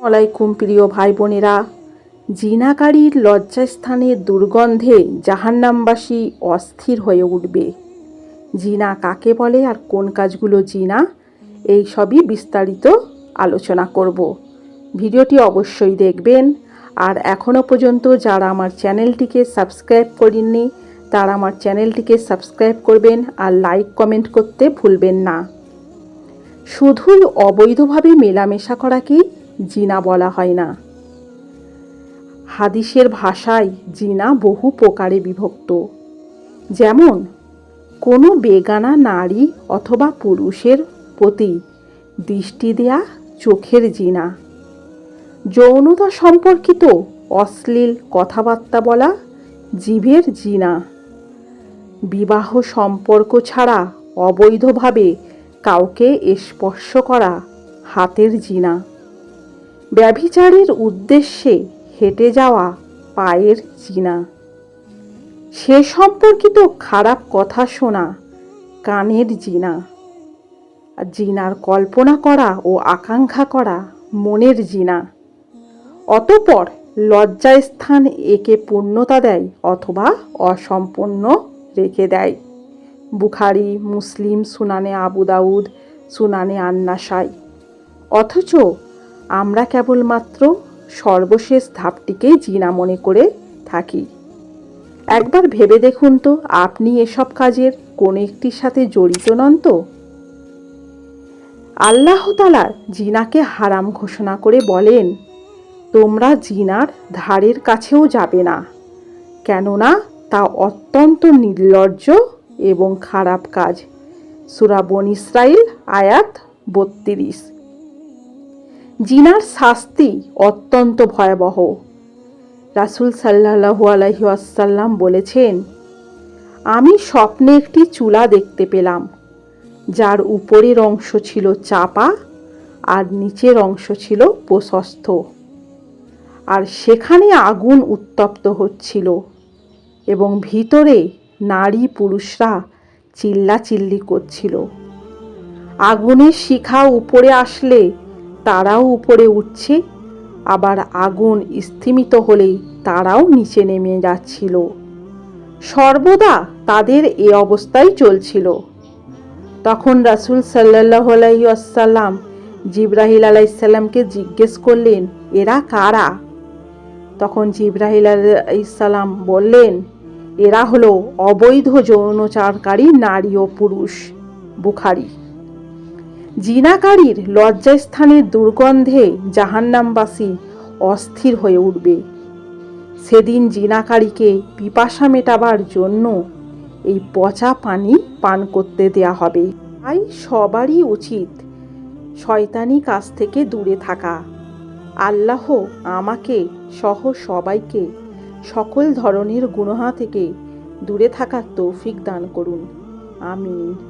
আলাইকুম প্রিয় ভাই বোনেরা জিনাকারীর লজ্জাস্থানের দুর্গন্ধে জাহান্নামবাসী অস্থির হয়ে উঠবে। জিনা কাকে বলে আর কোন কাজগুলো জিনা, এই সবই বিস্তারিত আলোচনা করব। ভিডিওটি অবশ্যই দেখবেন। আর এখনও পর্যন্ত যারা আমার চ্যানেলটিকে সাবস্ক্রাইব করেননি, তারা আমার চ্যানেলটিকে সাবস্ক্রাইব করবেন আর লাইক কমেন্ট করতে ভুলবেন না। শুধুই অবৈধভাবে মেলামেশা করা করাকেই জিনা বলা হয় না। হাদিসের ভাষায় জিনা বহু প্রকারে বিভক্ত। যেমন, কোনো বেগানা নারী অথবা পুরুষের প্রতি দৃষ্টি দেয়া চোখের জিনা। যৌনতা সম্পর্কিত অশ্লীল কথাবার্তা বলা জীবের জিনা। বিবাহ সম্পর্ক ছাড়া অবৈধভাবে কাউকে স্পর্শ করা হাতের জিনা। ব্যভিচারের উদ্দেশ্যে হেঁটে যাওয়া পায়ের জিনা সে সম্পর্কিত খারাপ কথা শোনা কানের জিনা। জিনার কল্পনা করা ও আকাঙ্ক্ষা করা মনের জিনা। অতপর লজ্জায় স্থান একে পূর্ণতা দেয় অথবা অসম্পূর্ণ রেখে দেয়। বুখারি, মুসলিম, সুনানে আবু দাউদ, সুনানে আন্নাসাই। অথচ আমরা কেবলমাত্র সর্বশেষ ধাপটিকেই জিনা মনে করে থাকি। একবার ভেবে দেখুন তো, আপনি এসব কাজের কোন একটির সাথে জড়িত নন তো? আল্লাহ তালা জিনাকে হারাম ঘোষণা করে বলেন, তোমরা জিনার ধারের কাছেও যাবে না, কেননা তা অত্যন্ত নির্লজ্জ এবং খারাপ কাজ। সুরাবন ইসরাইল আয়াত বত্রিশ। জিনার শাস্তি অত্যন্ত ভয়াবহ। রাসুল সাল্লাহু আলহি আসাল্লাম বলেছেন, আমি স্বপ্নে একটি চুলা দেখতে পেলাম, যার উপরের অংশ ছিল চাপা আর নিচের অংশ ছিল প্রশস্ত। আর সেখানে আগুন উত্তপ্ত হচ্ছিল এবং ভিতরে নারী পুরুষরা চিল্লাচিল্লি করছিল। আগুনের শিখা উপরে আসলে তারাও উপরে উঠছে, আবার আগুন স্থিমিত হলেই তারাও নিচে নেমে যাচ্ছিল। সর্বদা তাদের এ অবস্থায় চলছিল। তখন রাসুল সাল্লাহ আলাইসাল্লাম জিব্রাহিল আলাইসাল্লামকে জিজ্ঞেস করলেন, এরা কারা? তখন জিব্রাহিল আলাইসাল্লাম বললেন, এরা হলো অবৈধ যৌনচারকারী নারী ও পুরুষ, বুখারি। জিনাকারীর লজ্জাস্থানের দুর্গন্ধে জাহান্নামবাসী অস্থির হয়ে উঠবে। সেদিন জিনাকারীকে পিপাসা মেটাবার জন্য এই পচা পানি পান করতে দেয়া হবে। তাই সবারই উচিত শয়তানি কাজ থেকে দূরে থাকা। আল্লাহ আমাকে সহ সবাইকে সকল ধরনের গুণহা থেকে দূরে থাকার তৌফিক দান করুন। আমিন।